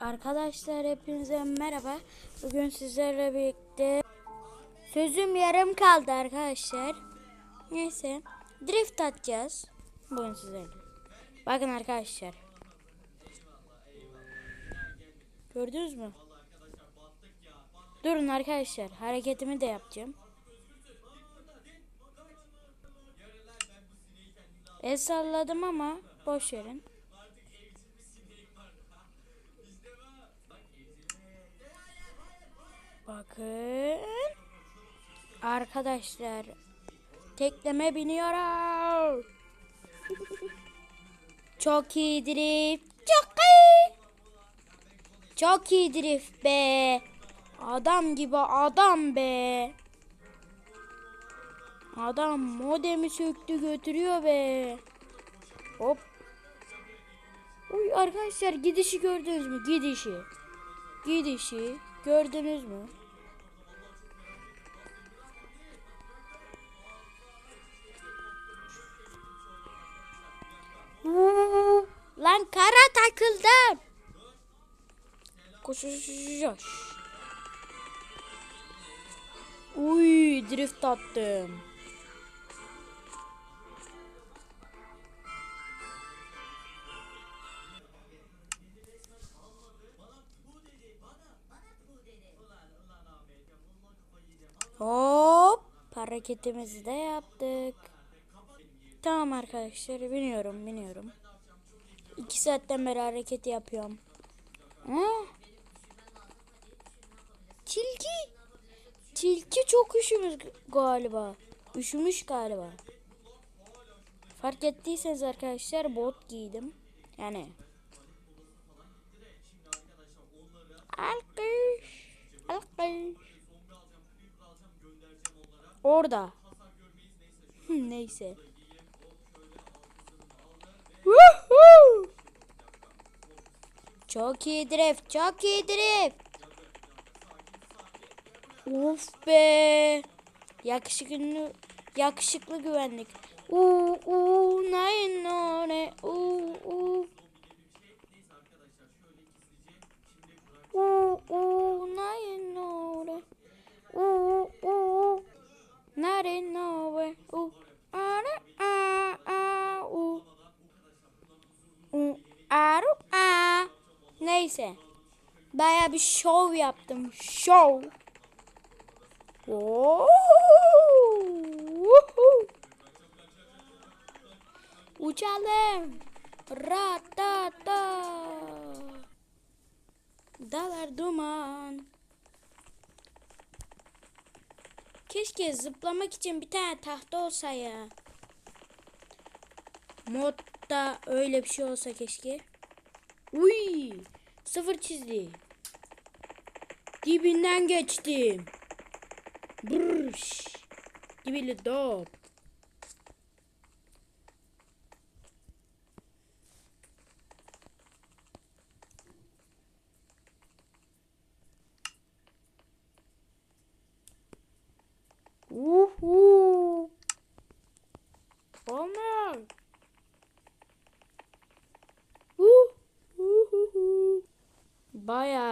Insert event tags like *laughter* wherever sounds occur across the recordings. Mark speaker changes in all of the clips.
Speaker 1: Arkadaşlar hepinize merhaba. Bugün sizlerle birlikte sözüm yarım kaldı arkadaşlar. Neyse drift atacağız. Bugün sizlerle. Bakın arkadaşlar. Gördünüz mü? Durun arkadaşlar. Hareketimi de yapacağım. El salladım ama boş verin. Bakın. Arkadaşlar. Tekleme biniyorum. Çok iyi drift. Çok iyi. Çok iyi drift be. Adam gibi adam be. Adam modemi söktü götürüyor be. Hop. Uy arkadaşlar gidişi gördünüz mü? Gidişi. Gidişi gördünüz mü? Kara takıldım. Koşuş. Uy drift attım. Hop hareketimizi de yaptık. Tamam arkadaşlar biniyorum biniyorum. İki saatten beri hareketi yapıyorum. Ha? Tilki. Tilki çok üşümüş galiba. Üşümüş galiba. Fark ettiyseniz arkadaşlar bot giydim. Yani. Alkış. Alkış. Orada. *laughs* Neyse. Çok iyi drift, çok iyi drift. Of be. Yakışıklı, yakışıklı güvenlik. Uuu, uuu, nein, no, ne, uuu, uuu. Uuu, uuu, nein, no, ne. Uuu, uuu. Nare, no, we, uuu. Ara, a, a, uuu. Uuu, aru, a. Neyse. Baya bir şov yaptım. Şov. Uçalım. Ratata. Dalar duman. Keşke zıplamak için bir tane tahta olsa ya. Modda öyle bir şey olsa keşke. Uy! Sıfır çizdi. Dibinden geçtim. Brrş. Gibi dop.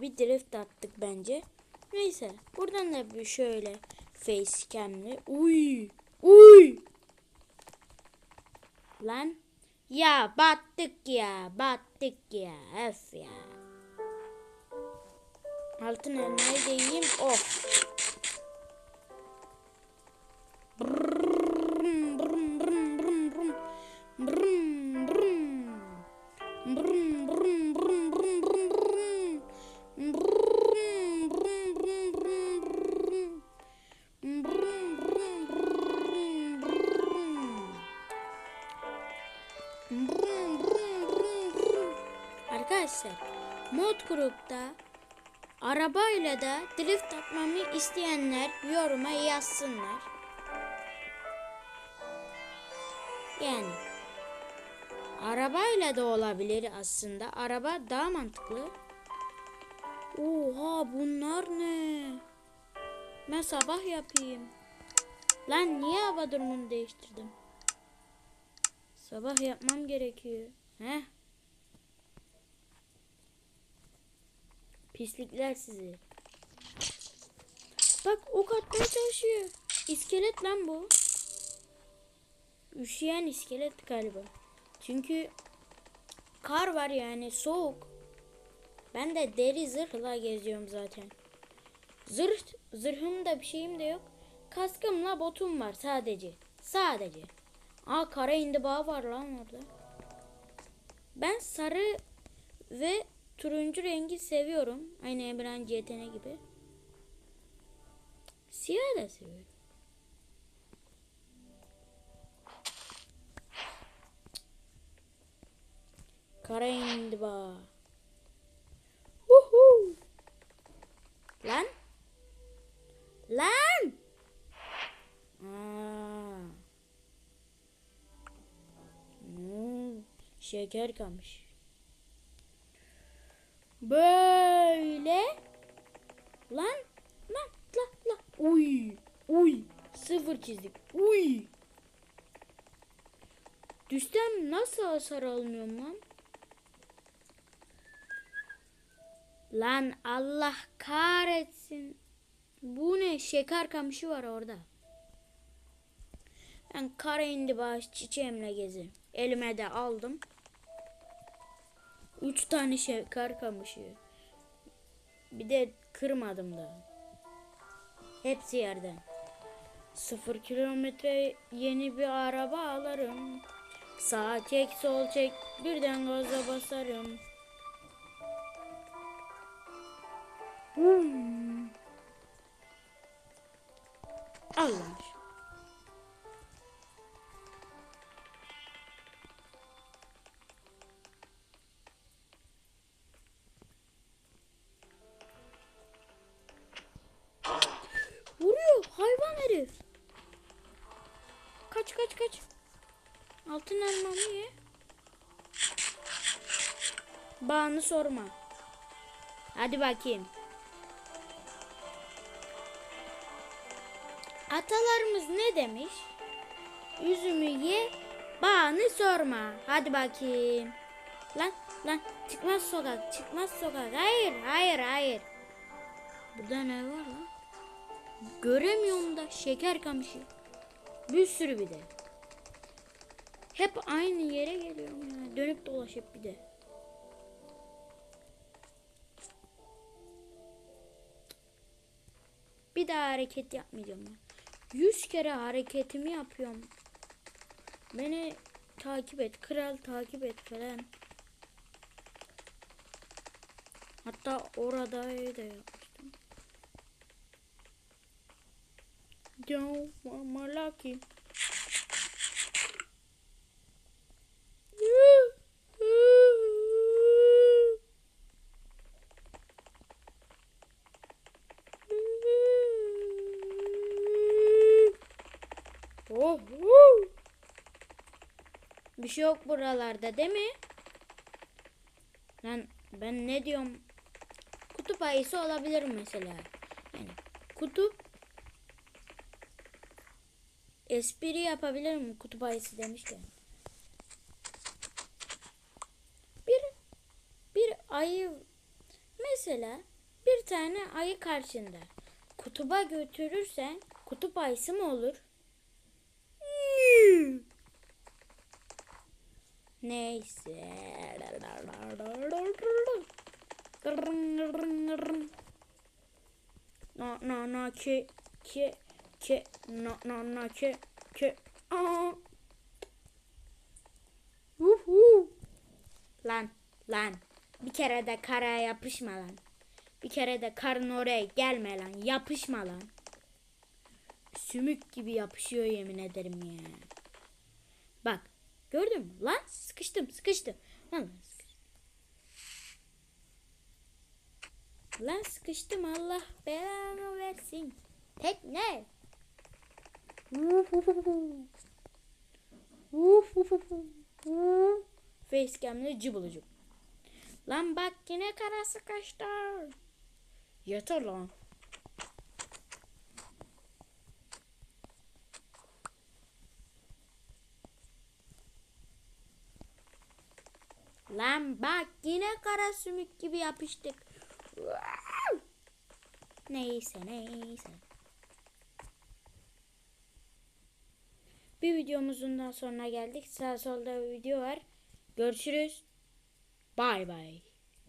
Speaker 1: Bir drift attık bence. Neyse buradan da bir şöyle facecam'li. Uy! Uy! Lan ya battık ya battık ya öf ya. Altın elmayı da yiyeyim of. Arkadaşlar mod grupta arabayla da drift atmamı isteyenler yoruma yazsınlar. Yani arabayla da olabilir aslında. Araba daha mantıklı. Oha bunlar ne? Ben sabah yapayım. Lan niye hava durumunu değiştirdim? Sabah yapmam gerekiyor. Heh. Pislikler sizi. Bak ok atmaya çalışıyor. İskelet lan bu. Üşüyen iskelet galiba. Çünkü kar var yani soğuk. Ben de deri zırhla geziyorum zaten. Zırh, zırhım da bir şeyim de yok. Kaskımla botum var sadece. Sadece. Aa kara indiba var lan orada. Ben sarı ve turuncu rengi seviyorum. Aynı Emran CTN gibi. Siyah da seviyorum. Kara indiba. Huhu. Lan. Lan. Aa. Hmm, şeker kalmış. Böyle. Lan. Lan. La la. Uy. Uy. Sıfır çizdik. Uy. Düşsem nasıl hasar almıyorum lan? Lan Allah kahretsin. Bu ne? Şeker kamışı var orada. Ben kara indibaş çiçeğimle gezeyim. Elime de aldım. Üç tane şeker kamışı. Bir de kırmadım da. Hepsi yerden. Sıfır kilometre yeni bir araba alırım. Sağ çek sol çek birden gaza basarım. Hmm. Allah. Kaç kaç kaç. Altın elmamı ye. Bağını sorma. Hadi bakayım. Atalarımız ne demiş? Üzümü ye, bağını sorma. Hadi bakayım. Lan lan çıkmaz sokak, çıkmaz sokak. Hayır, hayır, hayır. Burada ne var lan? Göremiyorum da şeker kamışı. Bir sürü bir de. Hep aynı yere geliyorum ya. Dönüp dolaşıp bir de. Bir daha hareket yapmayacağım ben. Yüz kere hareketimi yapıyorum. Beni takip et. Kral takip et falan. Hatta orada da yapmıştım. Don't want my lucky. Oh, oh. Bir şey yok buralarda değil mi? Lan ben ne diyorum? Kutup ayısı olabilir mesela. Yani kutup espri yapabilirim kutup ayısı demişken. Bir bir ayı mesela bir tane ayı karşında kutuba götürürsen kutup ayısı mı olur? Neyse. No no no ki ki ki no no no ki ki aa. Uhu. Lan lan bir kere de karaya yapışma lan. Bir kere de karın oraya gelme lan. Yapışma lan. Sümük gibi yapışıyor yemin ederim ya. Bak gördün mü? Lan sıkıştım sıkıştım. Lan. Lan sıkıştım Allah belanı versin. Tekne. Facecam'le cıbılıcık. Lan bak yine karası kaçtı. Yeter lan. Lan bak yine kara sümük gibi yapıştık. Neyse neyse. Bir videomuzun daha sonuna geldik. Sağ solda bir video var. Görüşürüz. Bay bay.